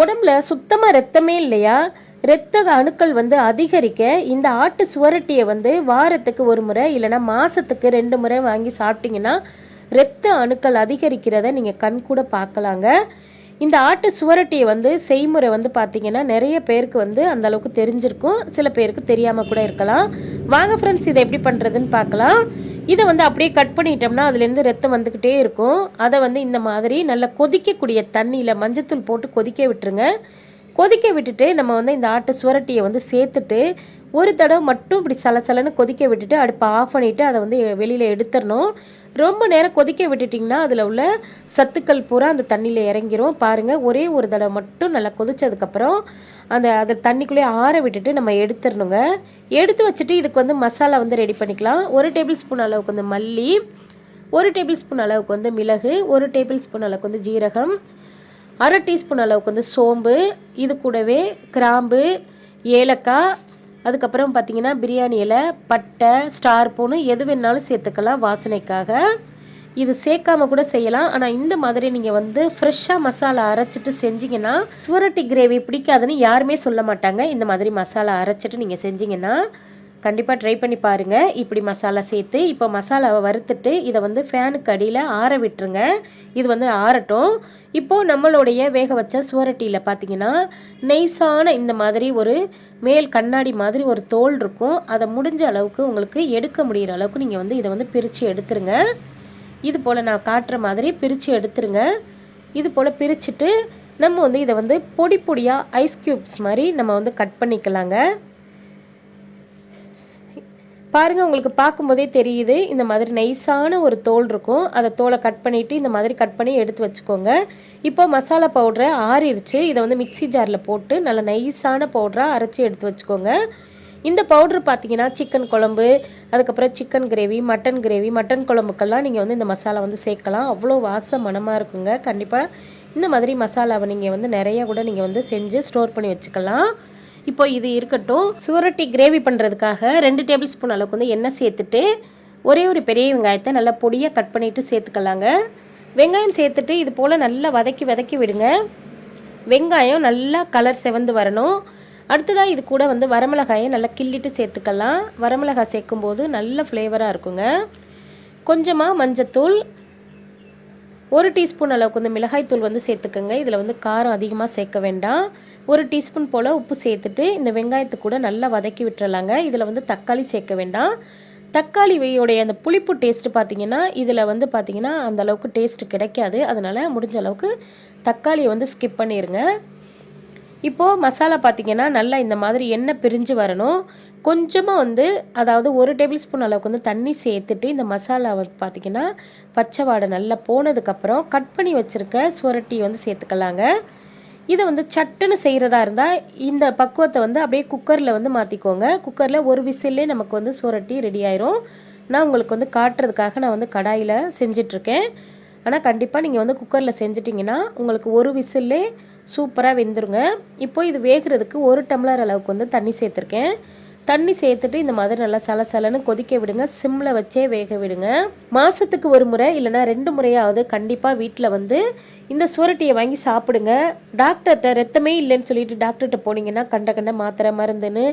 உடம்புல சுத்தமாக ரத்தமே இல்லையா? இரத்த அணுக்கள் வந்து அதிகரிக்க இந்த ஆட்டு சுவரட்டியை வந்து வாரத்துக்கு ஒரு முறை இல்லைன்னா மாதத்துக்கு ரெண்டு முறை வாங்கி சாப்பிட்டீங்கன்னா இரத்த அணுக்கள் அதிகரிக்கிறத நீங்கள் கண் கூட பார்க்கலாங்க. இந்த ஆட்டு சுவரட்டியை வந்து செய்முறை வந்து பார்த்தீங்கன்னா நிறைய பேருக்கு வந்து அந்த அளவுக்கு தெரிஞ்சிருக்கும். சில பேருக்கு தெரியாமல் கூட இருக்கலாம். வாங்க ஃப்ரெண்ட்ஸ் இதை எப்படி பண்ணுறதுன்னு பார்க்கலாம். இதை வந்து அப்படியே கட் பண்ணிட்டோம்னா அதுலேருந்து ரத்தம் வந்துக்கிட்டே இருக்கும். அதை வந்து இந்த மாதிரி நல்லா கொதிக்கக்கூடிய தண்ணியில் மஞ்சத்தூள் போட்டு கொதிக்க விட்டுருங்க. கொதிக்க விட்டுட்டு நம்ம வந்து இந்த ஆட்டு சுவரட்டியை வந்து சேர்த்துட்டு ஒரு தடவை மட்டும் இப்படி சலசலன்னு கொதிக்க விட்டுட்டு அடுப்பை ஆஃப் பண்ணிவிட்டு அதை வந்து வெளியில் எடுத்துடணும். ரொம்ப நேரம் கொதிக்க விட்டுட்டிங்கன்னா அதில் உள்ள சத்துக்கள் பூரா அந்த தண்ணியில் இறங்கிரும். பாருங்கள் ஒரே ஒரு தடவை மட்டும் நல்லா கொதிச்சதுக்கப்புறம் அந்த அதை தண்ணிக்குள்ளேயே ஆற விட்டுட்டு நம்ம எடுத்துடணுங்க. எடுத்து வச்சுட்டு இதுக்கு வந்து மசாலா வந்து ரெடி பண்ணிக்கலாம். ஒரு டேபிள் ஸ்பூன் அளவுக்கு வந்து மல்லி ஒரு டேபிள் ஸ்பூன் அளவுக்கு வந்து மிளகு ஒரு டேபிள் ஸ்பூன் அளவுக்கு வந்து ஜீரகம் அரை டீஸ்பூன் அளவுக்கு வந்து சோம்பு இது கூடவே கிராம்பு ஏலக்காய் அதுக்கப்புறம் பார்த்திங்கன்னா பிரியாணி இலை பட்டை ஸ்டார் பூனு எது வேணாலும் சேர்த்துக்கலாம் வாசனைக்காக. இது சேர்க்காம கூட செய்யலாம். ஆனால் இந்த மாதிரி நீங்கள் வந்து ஃப்ரெஷ்ஷாக மசாலா அரைச்சிட்டு செஞ்சிங்கன்னா சுவரட்டி கிரேவி பிடிக்காதுன்னு யாருமே சொல்ல மாட்டாங்க. இந்த மாதிரி மசாலா அரைச்சிட்டு நீங்கள் செஞ்சீங்கன்னா கண்டிப்பாக ட்ரை பண்ணி பாருங்கள் இப்படி மசாலா சேர்த்து இப்போ மசாலாவை வறுத்துட்டு இதை வந்து ஃபேனுக்கு அடியில் ஆற விட்டுருங்க. இது வந்து ஆறட்டும். இப்போது நம்மளுடைய வேக வச்ச சுவரட்டியில் பார்த்தீங்கன்னா நெய்ஸான இந்த மாதிரி ஒரு மேல் கண்ணாடி மாதிரி ஒரு தோல் இருக்கும். அதை முடிஞ்ச அளவுக்கு உங்களுக்கு எடுக்க முடிகிற அளவுக்கு நீங்கள் வந்து இதை வந்து பிரித்து எடுத்துருங்க. இது போல் நான் காட்டுற மாதிரி பிரித்து எடுத்துருங்க. இது போல் பிரிச்சுட்டு நம்ம வந்து இதை வந்து பொடி பொடியாக ஐஸ் க்யூப்ஸ் மாதிரி நம்ம வந்து கட் பண்ணிக்கலாங்க. பாருங்கள் உங்களுக்கு பார்க்கும்போதே தெரியுது இந்த மாதிரி நைஸான ஒரு தோல் இருக்கும். அதை தோலை கட் பண்ணிவிட்டு இந்த மாதிரி கட் பண்ணி எடுத்து வச்சுக்கோங்க. இப்போ மசாலா பவுடரை ஆறிடுச்சு இதை வந்து மிக்சி ஜாரில் போட்டு நல்லா நைஸான பவுடராக அரைச்சி எடுத்து வச்சுக்கோங்க. இந்த பவுட்ரு பார்த்தீங்கன்னா சிக்கன் குழம்பு அதுக்கப்புறம் chicken gravy mutton gravy mutton குழம்புக்கெல்லாம் நீங்கள் வந்து இந்த மசாலா வந்து சேர்க்கலாம். அவ்வளோ வாசம் மனமாக இருக்குங்க. கண்டிப்பாக இந்த மாதிரி மசாலாவை நீங்கள் வந்து நிறையா கூட நீங்கள் வந்து செஞ்சு ஸ்டோர் பண்ணி வச்சுக்கலாம். இப்போ இது இருக்கட்டும். சுவரொட்டி கிரேவி பண்ணுறதுக்காக ரெண்டு டேபிள் ஸ்பூன் அளவுக்கு வந்து எண்ணெய் சேர்த்துட்டு ஒரே ஒரு பெரிய வெங்காயத்தை நல்லா பொடியாக கட் பண்ணிவிட்டு சேர்த்துக்கலாங்க. வெங்காயம் சேர்த்துட்டு இது போல் நல்லா வதக்கி வதக்கி விடுங்க. வெங்காயம் நல்லா கலர் செவந்து வரணும். அடுத்ததாக இது கூட வந்து வரமிளகாயை நல்லா கிள்ளிட்டு சேர்த்துக்கலாம். வரமிளகாய் சேர்க்கும்போது நல்ல ஃப்ளேவராக இருக்குங்க. கொஞ்சமாக மஞ்சத்தூள் ஒரு டீஸ்பூன் அளவுக்கு வந்து மிளகாய்த்தூள் வந்து சேர்த்துக்கோங்க. இதில் வந்து காரம் அதிகமாக சேர்க்க வேண்டாம். ஒரு டீஸ்பூன் போல் உப்பு சேர்த்துட்டு இந்த வெங்காயத்தை கூட நல்லா வதக்கி விட்டுறலாங்க. இதில் வந்து தக்காளி சேர்க்க வேண்டாம். தக்காளி வெய்யோடைய அந்த புளிப்பு டேஸ்ட்டு பார்த்தீங்கன்னா இதில் வந்து பார்த்தீங்கன்னா அந்த அளவுக்கு கிடைக்காது. அதனால் முடிஞ்ச அளவுக்கு தக்காளியை வந்து ஸ்கிப் பண்ணிடுங்க இப்போது மசாலா பார்த்தீங்கன்னா நல்லா இந்த மாதிரி எண்ணெய் பிரிஞ்சு வரணும். கொஞ்சமாக வந்து அதாவது ஒரு டேபிள் ஸ்பூன் அளவுக்கு வந்து தண்ணி சேர்த்துட்டு இந்த மசாலாவை பார்த்தீங்கன்னா பச்சை வாடை நல்லா போனதுக்கப்புறம் கட் பண்ணி வச்சுருக்க சுரட்டி வந்து சேர்த்துக்கலாங்க. இதை வந்து சட்டுன்னு செய்கிறதா இருந்தால் இந்த பக்குவத்தை வந்து அப்படியே குக்கரில் வந்து மாற்றிக்கோங்க குக்கரில் ஒரு விசில்லே நமக்கு வந்து சுரட்டி ரெடி ஆயிரும். நான் உங்களுக்கு வந்து காட்டுறதுக்காக நான் வந்து கடாயில் செஞ்சிட்ருக்கேன் ஆனால் கண்டிப்பாக நீங்கள் வந்து குக்கரில் செஞ்சிட்டிங்கன்னா உங்களுக்கு ஒரு விசில்லே சூப்பராக வெந்துருங்க. இப்போ இது வேகிறதுக்கு ஒரு டம்ளர் அளவுக்கு வந்து தண்ணி சேர்த்துருக்கேன். தண்ணி சேர்த்துட்டு இந்த மாதிரி நல்லா சலசலன்னு கொதிக்க விடுங்க. சிம்மில் வச்சே வேக விடுங்க. மாதத்துக்கு ஒரு முறை இல்லைனா ரெண்டு முறையாவது கண்டிப்பாக வீட்டில் வந்து இந்த சுவரட்டியை வாங்கி சாப்பிடுங்க. டாக்டர்கிட்ட ரத்தமே இல்லைன்னு சொல்லிட்டு டாக்டர்கிட்ட போனீங்கன்னா கண்ட கண்ட மாத்திரை மருந்துன்னு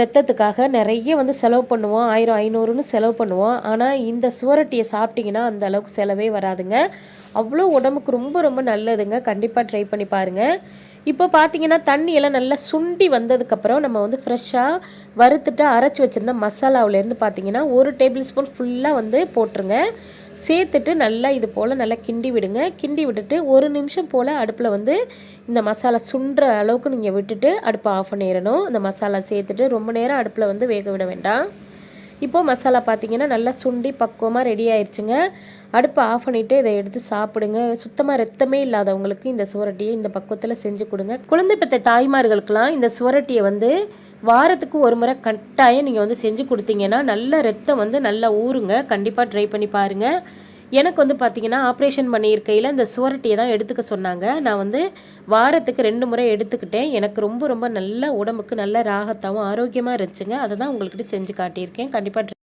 ரத்தத்துக்காக நிறைய வந்து செலவு பண்ணுவோம். ஆயிரம் ஐநூறுன்னு செலவு பண்ணுவோம். ஆனால் இந்த சுவரொட்டியை சாப்பிட்டிங்கன்னா அந்த அளவுக்கு செலவே வராதுங்க. அவ்வளோ உடம்புக்கு ரொம்ப ரொம்ப நல்லதுங்க. கண்டிப்பாக ட்ரை பண்ணி பாருங்கள் இப்போ பார்த்தீங்கன்னா தண்ணியெல்லாம் நல்லா சுண்டி வந்ததுக்கப்புறம் நம்ம வந்து ஃப்ரெஷ்ஷாக வறுத்துட்டு அரைச்சி வச்சுருந்த மசாலாவிலேருந்து பார்த்தீங்கன்னா ஒரு டேபிள் ஸ்பூன் ஃபுல்லாக வந்து போட்டுருங்க. சேர்த்துட்டு நல்லா இது போல் நல்லா கிண்டி விடுங்க. கிண்டி விட்டுட்டு ஒரு நிமிஷம் போல் அடுப்பில் வந்து இந்த மசாலா சுண்டுற அளவுக்கு நீங்கள் விட்டுட்டு அடுப்பை ஆஃப் பண்ணிடணும். இந்த மசாலா சேர்த்துட்டு ரொம்ப நேரம் அடுப்பில் வந்து வேக விட வேண்டாம். இப்போது மசாலா பார்த்தீங்கன்னா நல்லா சுண்டி பக்குவமாக ரெடி ஆயிடுச்சுங்க அடுப்பை ஆஃப் பண்ணிவிட்டு இதை எடுத்து சாப்பிடுங்க. சுத்தமாக ரத்தமே இல்லாதவங்களுக்கு இந்த சுவரட்டியை இந்த பக்குவத்தில் செஞ்சு கொடுங்க. குழந்தை பெற்ற தாய்மார்களுக்கெல்லாம் இந்த சுவரட்டியை வந்து வாரத்துக்கு ஒரு முறை கட்டாயம் நீங்கள் வந்து செஞ்சு கொடுத்தீங்கன்னா நல்ல ரத்தம் வந்து நல்லா ஊறுங்க. கண்டிப்பாக ட்ரை பண்ணி பாருங்கள் எனக்கு வந்து பார்த்தீங்கன்னா ஆப்ரேஷன் பண்ணியிருக்கையில் இந்த சுவரட்டியை தான் எடுத்துக்க சொன்னாங்க. நான் வந்து வாரத்துக்கு ரெண்டு முறை எடுத்துக்கிட்டேன். எனக்கு ரொம்ப ரொம்ப நல்ல உடம்புக்கு நல்ல ராகத்தாகவும் ஆரோக்கியமாக இருந்துச்சுங்க. அதை தான் உங்கள்கிட்ட செஞ்சு காட்டியிருக்கேன். கண்டிப்பாக